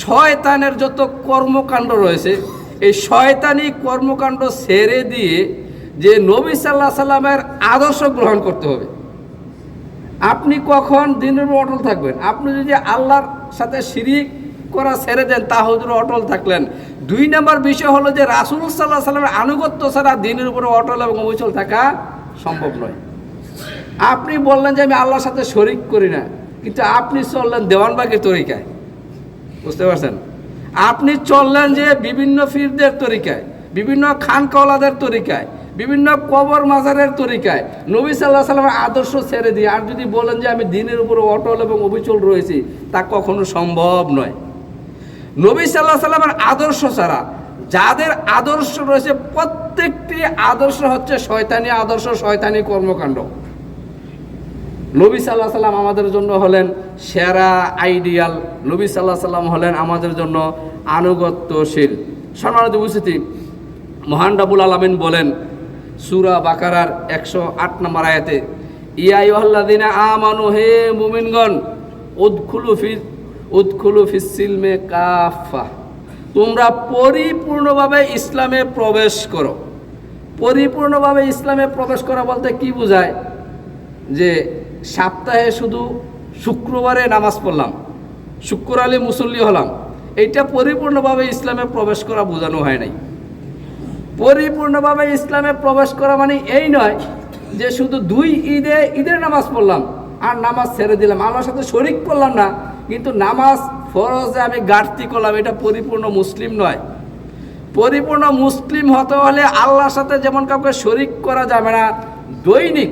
শয়তানের যত কর্মকাণ্ড রয়েছে, এই শয়তানি কর্মকাণ্ড ছেড়ে দিয়ে যে নবী সাল্লাহ সাল্লামের আদর্শ গ্রহণ করতে হবে। আপনি কখন দিনের অটল থাকবেন? আপনি যদি আল্লাহর সাথে শিরিক করা ছেড়ে দেন তাহলে অটল থাকলেন। দুই নম্বর বিষয় হলো যে রাসুল সাল্লাহ সাল্লামের আনুগত্য ছাড়া দিনের উপরে অটল এবং অবিচল থাকা সম্ভব নয়। আপনি বললেন যে আমি আল্লাহর সাথে শরিক করি না, কিন্তু আপনি চললেন দেওয়ানবাগের তরিকায়। বুঝতে পারছেন? আপনি চললেন যে বিভিন্ন ফিরদের তরিকায়, বিভিন্ন খানকওয়ালাদের তরিকায়, বিভিন্ন কবর মাজারের তরিকায়, নবী সাল্লাহ সাল্লামের আদর্শ ছেড়ে দিয়ে, আর যদি বলেন যে আমি দিনের উপরে অটল এবং অবিচল রয়েছি, তা কখনো সম্ভব নয়। নবী সাল্লাহ সাল্লামের আদর্শ ছাড়া যাদের আদর্শ রয়েছে, প্রত্যেকটি আদর্শ হচ্ছে শয়তানি আদর্শ, শয়তানি কর্মকাণ্ড। নবী সাল্লাহ সাল্লাম আমাদের জন্য হলেন সেরা আইডিয়াল। নবী সাল্লাহ সাল্লাম হলেন আমাদের জন্য আনুগত্যশীল। সম্মানিত উপস্থিতি, মহান রাবুল আলমিন বলেন সুরা বাকারার একশো আট নম্বর আয়াতে ইয়াইহ্লাদিনা আমানু হে মুমিনগণ, উদখুলু ফি, উদখুলু ফিসিলমে কাফা তোমরা পরিপূর্ণভাবে ইসলামে প্রবেশ করো। পরিপূর্ণভাবে ইসলামে প্রবেশ করা বলতে কি বোঝায়? যে সপ্তাহে শুধু শুক্রবারে নামাজ পড়লাম। শুক্র আলী মুসল্লি হলাম। এইটা পরিপূর্ণভাবে ইসলামে প্রবেশ করা বোঝানো হয় নাই। পরিপূর্ণভাবে ইসলামে প্রবেশ করা মানে এই নয় যে শুধু দুই ঈদে ঈদের নামাজ পড়লাম আর নামাজ ছেড়ে দিলাম। আমার সাথে শরিক করলাম না, কিন্তু নামাজ ফরজে আমি ঘাটতি করলাম। এটা পরিপূর্ণ মুসলিম নয়। পরিপূর্ণ মুসলিম হতে হলে আল্লাহর সাথে যেমন কাউকে শরিক করা যাবে না, দৈনিক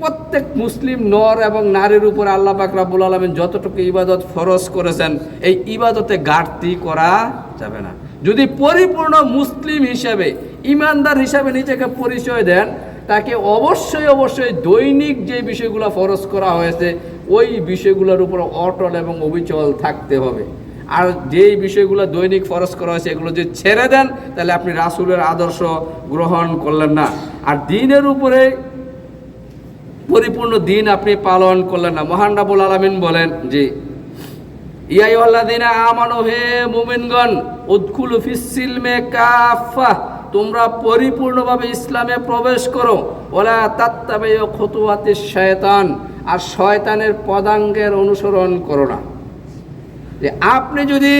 প্রত্যেক মুসলিম নর এবং নারীর উপর আল্লাহ পাক রাব্বুল আলমিন যতটুকু ইবাদত ফরজ করেছেন, এই ইবাদতে ঘাটতি করা যাবে না। যদি পরিপূর্ণ মুসলিম হিসেবে, ইমানদার হিসাবে নিজেকে পরিচয় দেন, তাকে অবশ্যই অবশ্যই দৈনিক যে বিষয়গুলো ফরজ করা হয়েছে, ওই বিষয়গুলোর উপর অটল এবং অবিচল থাকতে হবে। আর যেই বিষয়গুলো দৈনিক ফরজ করা হয়েছে, এগুলো যদি ছেড়ে দেন, তাহলে আপনি রাসুলের আদর্শ গ্রহণ করলেন না। আর দিনের উপরে পরিপূর্ণ দিন আপনি পালন করলেন না। মহান রাবুল আলমিন বলেন যে ইয়াইহ্লাদিনা আমানু, হে মুমিনগণ, উদখুলু ফিসিলমে কাফা তোমরা পরিপূর্ণভাবে ইসলামে প্রবেশ করো। ওলা তাত্তাবে খতুয়াতে শয়তান আর শয়তানের পদাঙ্গের অনুসরণ করো না। যে, আপনি যদি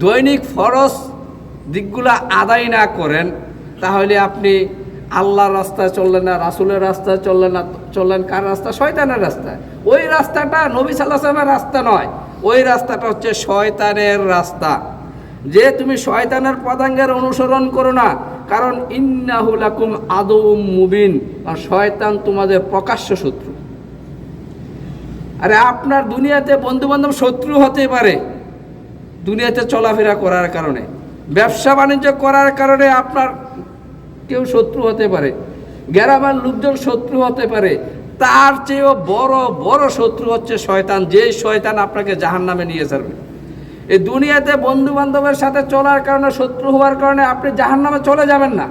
দৈনিক ফরজ দিকগুলা আদায় না করেন, তাহলে আপনি আল্লাহর রাস্তায় চললেন না, রাসুলের রাস্তায় চললেন না চললেন কার রাস্তা? শয়তানের রাস্তা। ওই রাস্তাটা নবী সাল্লাহ সাল্লামের রাস্তা নয়। ওই রাস্তাটা হচ্ছে শয়তানের রাস্তা। যে তুমি শয়তানের পদাঙ্গের অনুসরণ করো না, কারণ ইন্নাহুলাকুম আদৌ মুবিন, আর শয়তান তোমাদের প্রকাশ্য শত্রু। আরে আপনার দুনিয়াতে বন্ধু বান্ধব শত্রু হতে পারে। দুনিয়াতে চলাফেরা করার কারণে ব্যবসা বাণিজ্য করার কারণে আপনার কেউ শত্রু হতে পারে। গ্রামের লোকজন শত্রু হতে পারে। তার চেয়েও বড় বড় শত্রু হচ্ছে শয়তান যে শয়তান আপনাকে জাহান নামে নিয়ে যাবে এই দুনিয়াতে বন্ধু বান্ধবের সাথে চলার কারণে, শত্রু হওয়ার কারণে আপনি জাহান নামে চলে যাবেন না।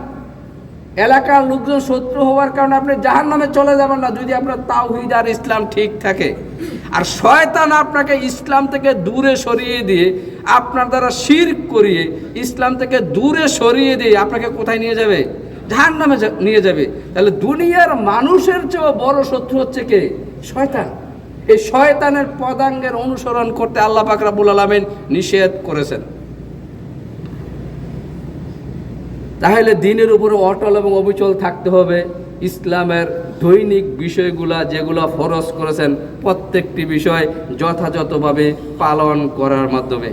এলাকার লোকজন শত্রু হওয়ার কারণে আপনি জাহান নামে চলে যাবেন না, যদি আপনার তাওহিদ আর ইসলাম ঠিক থাকে। আর শয়তান আপনাকে ইসলাম থেকে দূরে সরিয়ে দিয়ে, আপনার দ্বারা শির করিয়ে, ইসলাম থেকে দূরে সরিয়ে দিয়ে আপনাকে কোথায় নিয়ে যাবে? জাহান নামে নিয়ে যাবে। তাহলে দুনিয়ার মানুষের চেয়েও বড় শত্রু হচ্ছে কে? শয়তান। এই শয়তানের পদাঙ্গের অনুসরণ করতে আল্লাহ পাক রাব্বুল আলামিন নিষেধ করেছেন। তাহলে দিনের উপরে অটল এবং অবিচল থাকতে হবে। ইসলামের দৈনিক বিষয়গুলা যেগুলো ফরজ করেছেন, প্রত্যেকটি বিষয় যথাযথভাবে পালন করার মাধ্যমে।